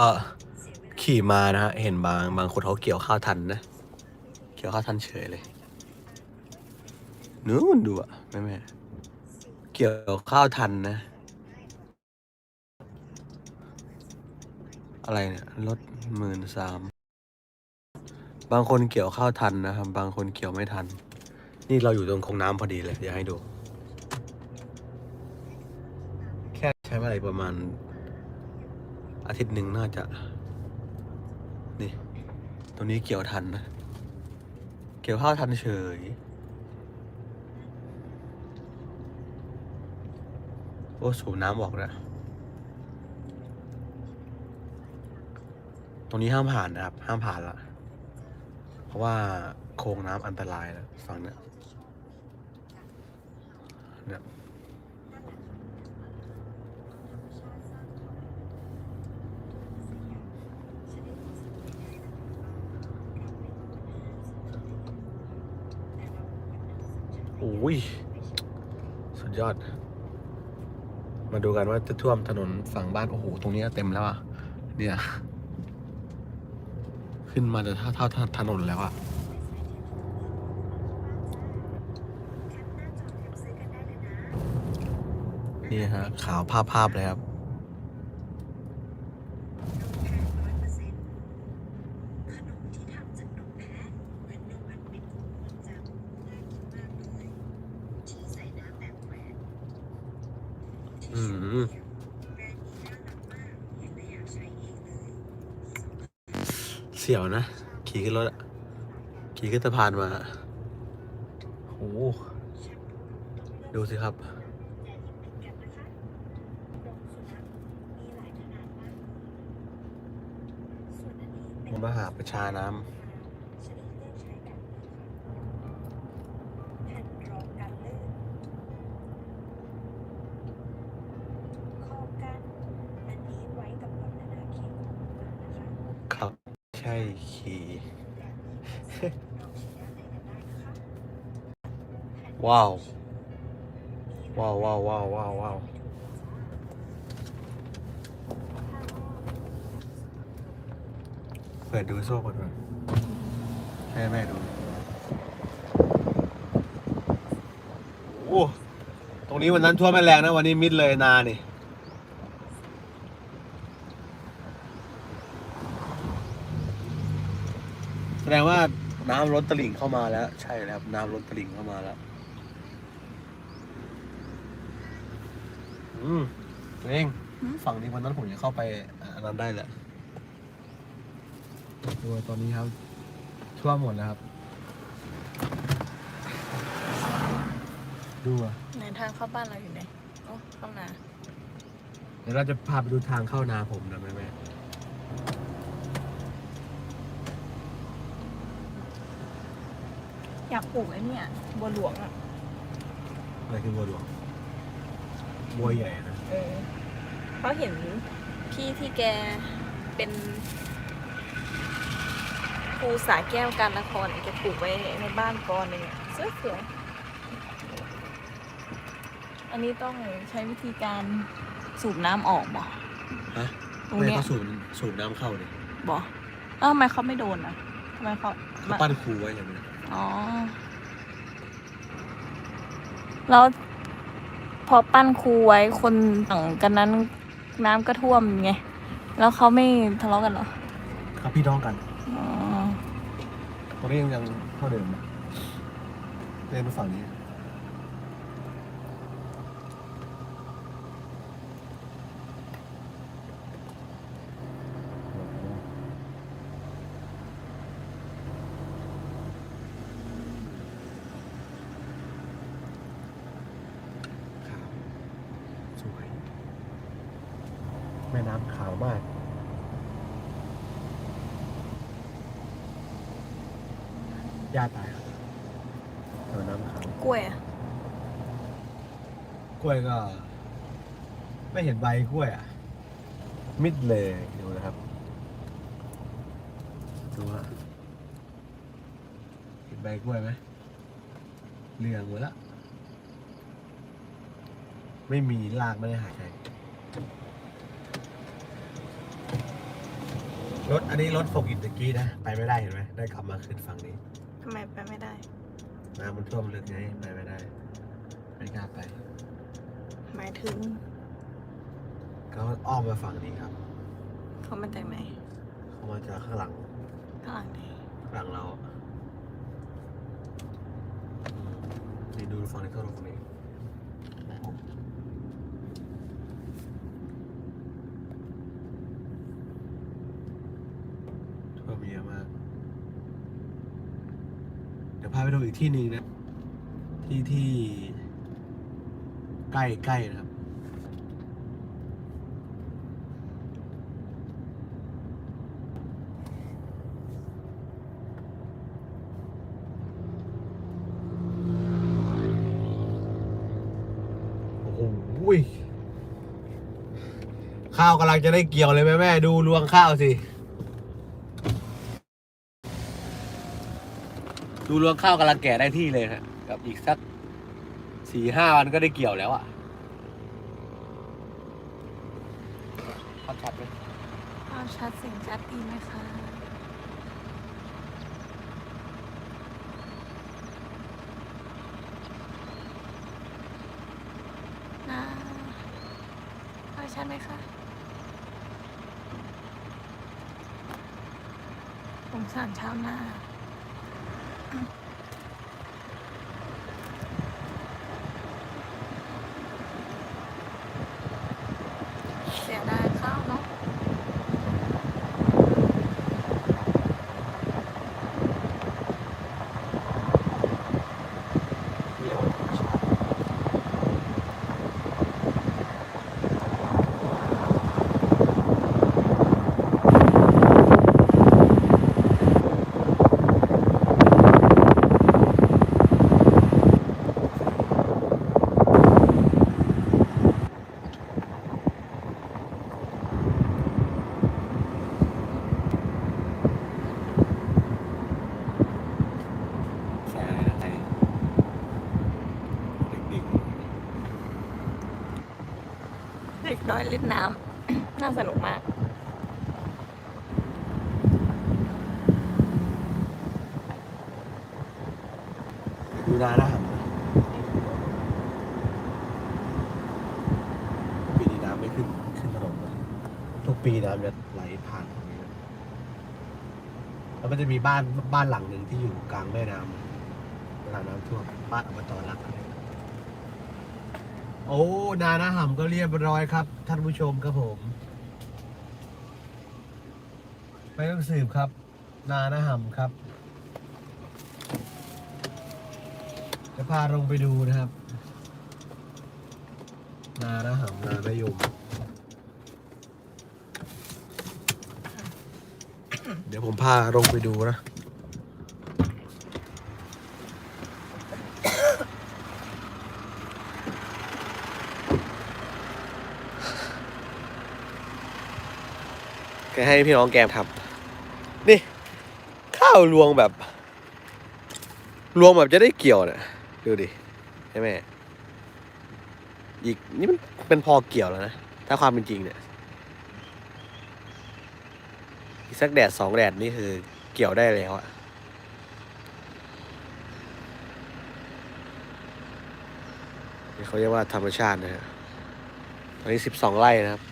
เออขี่มานะฮะ เห็นบางบางคนเขาเกี่ยวข้าวทันนะ เกี่ยวข้าวทันเฉยเลยนู้นดูอะแม่แม่เกี่ยวข้าวทันนะ อะไรเนี่ยรถหมื่นสามบางคนเกี่ยวข้าวทันนะครับ บางคนเกี่ยวไม่ทัน นี่เราอยู่ตรงคลองน้ำพอดีเลยอยากให้ดู แค่ใช้เวลาประมาณ อาทิตย์หนึ่งน่าจะ นี่ ตรงนี้เกี่ยวทันนะ เกี่ยวข้าวทันเฉย โอ้สูบน้ำออกแล้วตรงนี้ห้ามผ่านนะครับ ห้ามผ่านละ เพราะว่าโครงน้ำอันตรายนะฝั่งเนี้ยเนี่ยโอ้ย สุดยอด มาดูกันว่าจะท่วมถนนฝั่งบ้าน โอ้โห ตรงนี้เต็มแล้วอะ เนี่ย ขึ้นมาจะเท่าเท่าถนนแล้วอะนี่ฮะ ขาวภาพภาพเลยครับ อืมเสียวนะ ขี่ขึ้นรถอะขี่ขึ้นสะพานมาโอ้โหดูสิครับ มหาประชาน้ำครับ ใช่ขี่ว้าวว้าวว้าวว้าวว้าวว้าวเปิดดูโซ่ก่อนให้แม่ดู โอ้ ตรงนี้วันนั้นท่วมไม่แรงนะ วันนี้มิดเลยนานี่ แส ดงว่าน้ำล้นตลิ่งเข้ามาแล้ว ใช่แล้วครับน้ำล้นตลิ่งเข้ามาแล้ว อืมตัวเองฝั่งนี้วันนั้นผมจะเข้าไปอันนั้นได้แหละดูตอนนี้ครับท่วมหมดแล้วครับ ดูอะ ไหนทางเข้าบ้านเราอยู่ไหนโอ้เข้านา เดี๋ยวเราจะพาไปดูทางเข้านาผมนะแม่แม่ อยากปลูกไอ้เนี่ยบัวหลวงอะอะไรคือบัวหลวงบัวใหญ่นะเออเขาเห็นพี่ที่แกเป็นครูสาแก้วการนครแกปลูกไว้ในบ้านกอนหนึ่งอะสวยสวยๆอันนี้ต้องใช้วิธีการสูบน้ำออกบ่ฮะตรงไม่เนี้ยเขาสูบสูบน้ำเข้าเนี่ยบ่เอ้าทำไมเขาไม่โดนอะทำไมเขาเขาปั้นคูไว้อย่างนี้ อ๋อ แล้วพอปั้นครูไว้คนต่างกันนั้นน้ำก็ท่วมไง แล้วเขาไม่ทะเลาะกันเหรอครับพี่น้องกันอ๋อตรงนี้ยังยังเท่าเดิมนะเล่นฝั่งนี้ ขาว สวย แม่น้ำขาวมาก ย่าตายครับแถวน้ำขาวกล้วยอะกล้วยก็ ไม่เห็นใบกล้วยอะ มิดเลยดูนะครับ ดูฮะเห็นใบกล้วยไหมเหลืองหมดละไม่มีรากไม่ได้หายใจรถอันนี้รถฟกอินตะกี้นะ ไปไม่ได้เห็นไหมได้กลับมาขึ้นฝั่งนี้ ทำไมไปไม่ได้ น้ำมันท่วมลึกไงไปไม่ได้ ไม่กล้าไป หมายถึงก็อ้อมมาฝั่งนี้ครับ เขามาจากไหนเขามาจากข้างหลังข้างหลังไหนข้างหลังเรานี่ดูฝั่งนี้ก็ลงนี้ท่วมเยอะมากเดี๋ยวพาไปดูอีกที่หนึ่งนะ ที่ที่ใกล้ใกล้นะครับโอ้โหข้าวกำลังจะได้เกี่ยวเลยแม่แม่ดูรวงข้าวสิ ดูรวงข้าวกำลังแก่ได้ที่เลยครับกับอีกสักสี่ห้าวันก็ได้เกี่ยวแล้วอะภาพชัดไหมภาพชัดเสียงชัดดีไหมคะน่าภาพชัดไหมคะสงสารชาวนา Mm-hmm. น้อยเล่นน้ำ น่าสนุกมาก ดูนานะครับปีนี้น้ำไม่ขึ้น ขึ้นถนนเลยทุกปีน้ำจะไหลผ่านตรงนี้แล้วมันจะมีบ้านบ้านหลังหนึ่งที่อยู่กลางแม่น้ำเวลาน้ำท่วมบ้านอบตรักอะไร โอ้นาหน้าห่ำก็เรียบร้อยครับ ท่านผู้ชมครับผมไม่ต้องสืบครับ นาหน้าห่ำครับจะพาลงไปดูนะครับ นาหน้าห่ำนานายมเดี๋ยวผมพาลงไปดูนะ แกให้พี่น้องแกมทำนี่ ข้าวรวงแบบ รวงแบบจะได้เกี่ยวเนี่ยดูดิใช่ไหมอีกนี่มันเป็นพอเกี่ยวแล้วนะ ถ้าความเป็นจริงเนี่ยอีกสักแดดสองแดดนี่คือเกี่ยวได้แล้วอะนี่เขาเรียกว่าธรรมชาตินะฮะตอนนี้สิบสองไร่นะครับ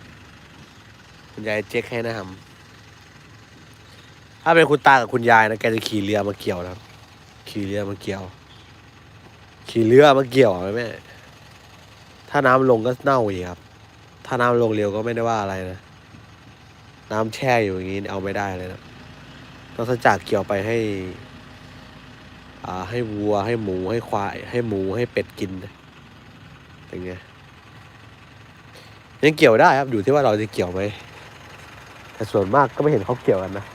คุณยายเจ๊กให้นะครับถ้าเป็นคุณตากับคุณยายนะแกจะขี่เรือมาเกี่ยวนะครับ ขี่เรือมาเกี่ยว ขี่เรือมาเกี่ยวไหมแม่ถ้าน้ำลงก็เน่าอีกครับ ถ้าน้ำลงเร็วก็ไม่ได้ว่าอะไรนะ น้ำแช่อยู่อย่างนี้เอาไม่ได้เลยนะนอกจากเกี่ยวไปให้ อ่า ให้วัวให้หมูให้ควาย ให้หมูให้เป็ดกินนะเป็นไงยังเกี่ยวได้ครับอยู่ที่ว่าเราจะเกี่ยวไหม แต่ส่วนมากก็ไม่เห็นเขาเกี่ยวกันนะ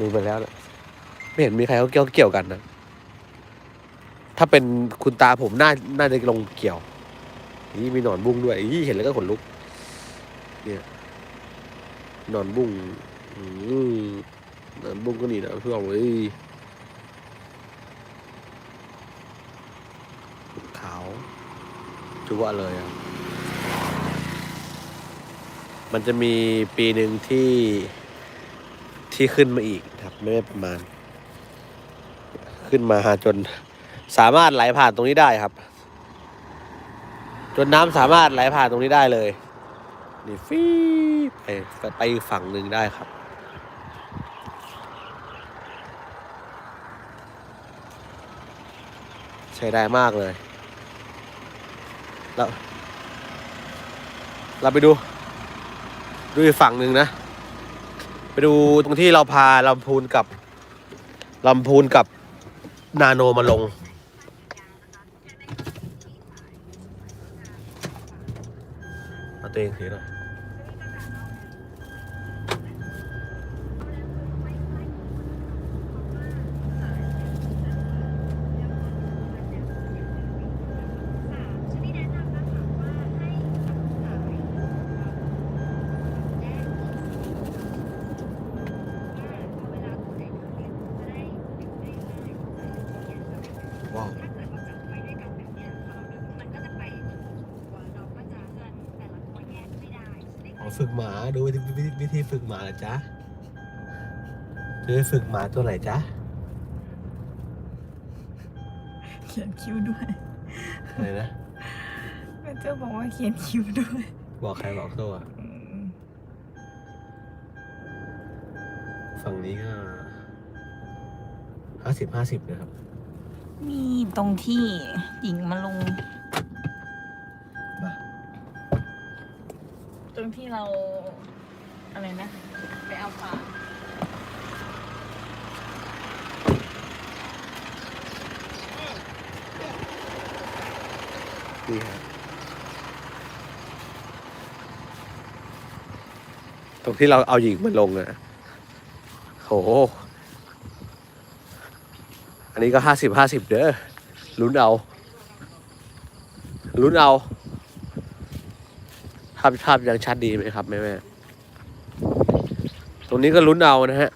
ดูไปแล้วนะไม่เห็นมีใครเขาเกี่ยวเกี่ยวกันนะถ้าเป็นคุณตาผมน่าน่าจะลงเกี่ยวนี่มีหนอนบุ้งด้วยอี่เห็นแล้วก็ขนลุก เนี่ยหนอนบุ้งอืมหนอนบุ้งก็นี่นะเพื่อนเว้ยขาวจุวะเลยอะ มันจะมีปีหนึ่งที่ที่ขึ้นมาอีกครับ ไม่ได้ประมาณ ขึ้นมาจนสามารถไหลผ่านตรงนี้ได้ครับ จนน้ำสามารถไหลผ่านตรงนี้ได้เลยนี่ฟีไปไปฝั่งหนึ่งได้ครับใช้ได้มากเลย แล้ว เราไปดู ดูอีกฝั่งหนึ่งนะ ไปดูตรงที่เราพาลำพูนกับลำพูนกับนาโนมาลง เอาตัวเองถือหน่อย ฝึกหมาดูวิธีวิธีวิธีฝึกหมาเหรอจ๊ะจะไปฝึกหมาตัวไหนจ๊ะเขียนคิ้วด้วยอะไรนะแม่เจ้าบอกว่าเขียนคิ้วด้วยบอกใครบอกตัวอืมฝั่งนี้ก็ห้าสิบห้าสิบนะครับนี่ตรงที่หญิงมาลง รงที่เราอะไรนะ ไปเอาฝานี่ครับตรงที่เราเอาหญิงมันลงอะโห อันนี้ก็ห้าสิบห้าสิบเด้อลุ้นเอาลุ้นเอา ภาพภาพยังชัดดีไหมครับแม่แม่ตรงนี้ก็ลุ้นเอานะฮะ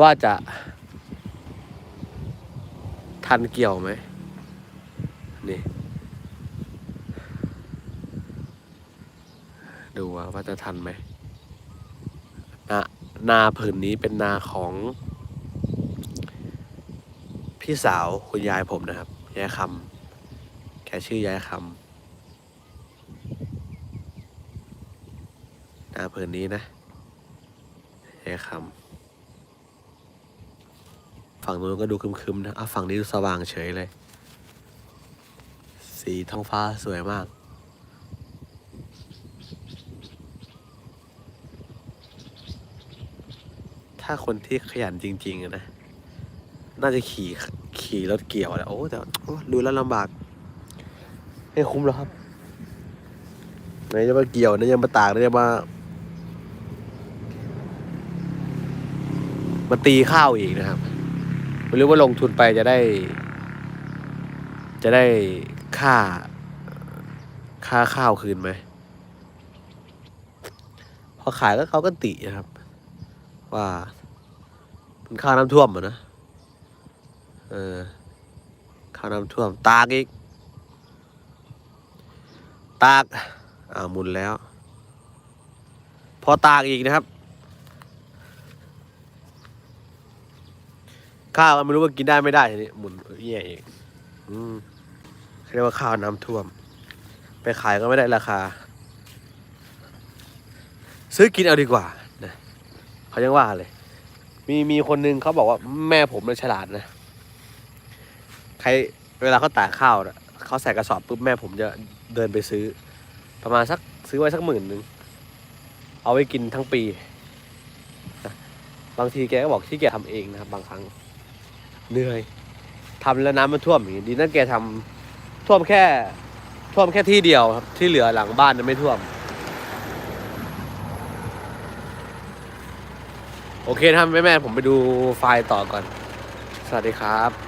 ว่าจะ ทันเกี่ยวไหมนี่ ดูว่าจะทันไหมนานาผืนนี้เป็นนาของ พี่สาวคุณยายผมนะครับยายคำแกชื่อยายคำนา ผืนนี้นะยายคำฝั่งนู้นก็ดูคึมๆนะอะฝั่งนี้ดูสว่างเฉยเลย สีท้องฟ้าสวยมากถ้าคนที่ขยันจริง ๆ นะ น่าจะขี่ขี่รถเกี่ยวแหละโอ้แต่ดูแล้วลำบากไม่คุ้มหรอกครับไหนจะมาเกี่ยวไหนจะมาตากไหนจะมา มาตีข้าวอีกนะครับไม่รู้ว่าลงทุนไปจะได้ จะได้ค่า ค่าข้าวคืนไหมพอขายก็เขาก็ตินะครับ ว่าเป็นค่าน้ำท่วมอะนะเออค่าน้ำท่วม ตากอีก ตาก อ่าหมุนแล้ว พอตากอีกนะครับ ข้าวไม่รู้ว่ากินได้ไม่ได้ทีนี้หมุนเอี่ยอีกอืมเรียกว่าข้าวน้ำท่วม ไปขายก็ไม่ได้ราคา ซื้อกินเอาดีกว่านะเขายังว่าเลย มีมีคนนึงเขาบอกว่าแม่ผมเนี่ยฉลาดนะใครเวลาเขาตากข้าวนะเขาใส่กระสอบปุ๊บแม่ผมจะเดินไปซื้อ ประมาณสักซื้อไว้สักหมื่นหนึ่งเอาไว้กินทั้งปี บางทีแกก็บอกที่แกยจทำเองนะครับบางครั้ง เหนื่อยทำแล้วน้ำมันท่วมอย่างนี้ดีนั่นแกทำท่วมแค่ท่วมแค่ที่เดียวครับ ที่เหลือหลังบ้านนั้นไม่ท่วม โอเคนะครับแม่แม่ผมไปดูไฟล์ต่อก่อน สวัสดีครับ